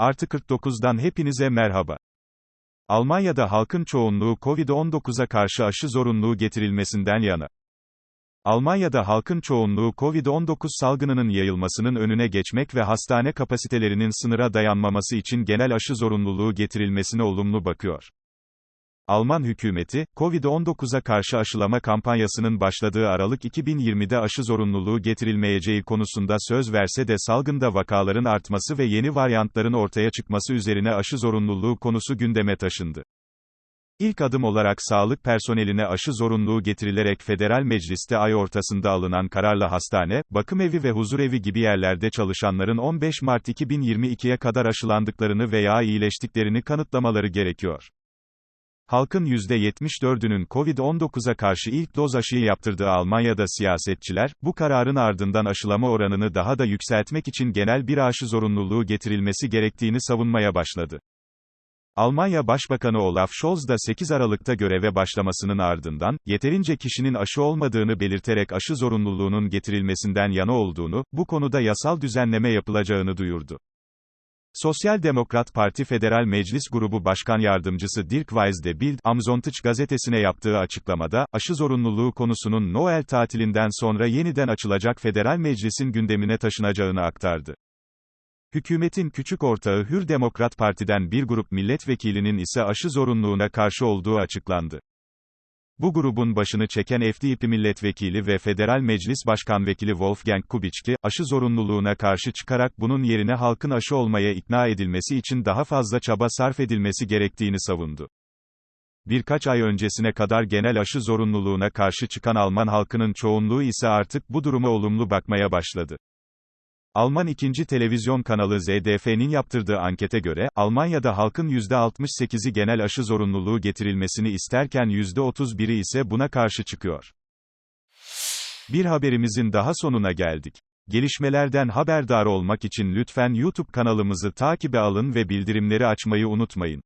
Artı 49'dan hepinize merhaba. Almanya'da halkın çoğunluğu Covid-19'a karşı aşı zorunluluğu getirilmesinden yana. Almanya'da halkın çoğunluğu Covid-19 salgınının yayılmasının önüne geçmek ve hastane kapasitelerinin sınıra dayanmaması için genel aşı zorunluluğu getirilmesine olumlu bakıyor. Alman hükümeti, Covid-19'a karşı aşılama kampanyasının başladığı Aralık 2020'de aşı zorunluluğu getirilmeyeceği konusunda söz verse de salgında vakaların artması ve yeni varyantların ortaya çıkması üzerine aşı zorunluluğu konusu gündeme taşındı. İlk adım olarak sağlık personeline aşı zorunluluğu getirilerek federal mecliste ay ortasında alınan kararla hastane, bakımevi ve huzurevi gibi yerlerde çalışanların 15 Mart 2022'ye kadar aşılandıklarını veya iyileştiklerini kanıtlamaları gerekiyor. Halkın %74'ünün Covid-19'a karşı ilk doz aşıyı yaptırdığı Almanya'da siyasetçiler, bu kararın ardından aşılama oranını daha da yükseltmek için genel bir aşı zorunluluğu getirilmesi gerektiğini savunmaya başladı. Almanya Başbakanı Olaf Scholz da 8 Aralık'ta göreve başlamasının ardından, yeterince kişinin aşı olmadığını belirterek aşı zorunluluğunun getirilmesinden yana olduğunu, bu konuda yasal düzenleme yapılacağını duyurdu. Sosyal Demokrat Parti Federal Meclis Grubu Başkan Yardımcısı Dirk Weiss de Bild, am gazetesine yaptığı açıklamada, aşı zorunluluğu konusunun Noel tatilinden sonra yeniden açılacak Federal Meclis'in gündemine taşınacağını aktardı. Hükümetin küçük ortağı Hür Demokrat Parti'den bir grup milletvekilinin ise aşı zorunluluğuna karşı olduğu açıklandı. Bu grubun başını çeken FDP milletvekili ve Federal Meclis Başkan Vekili Wolfgang Kubicki, aşı zorunluluğuna karşı çıkarak bunun yerine halkın aşı olmaya ikna edilmesi için daha fazla çaba sarf edilmesi gerektiğini savundu. Birkaç ay öncesine kadar genel aşı zorunluluğuna karşı çıkan Alman halkının çoğunluğu ise artık bu duruma olumlu bakmaya başladı. Alman ikinci televizyon kanalı ZDF'nin yaptırdığı ankete göre, Almanya'da halkın %68'i genel aşı zorunluluğu getirilmesini isterken %31'i ise buna karşı çıkıyor. Bir haberimizin daha sonuna geldik. Gelişmelerden haberdar olmak için lütfen YouTube kanalımızı takibe alın ve bildirimleri açmayı unutmayın.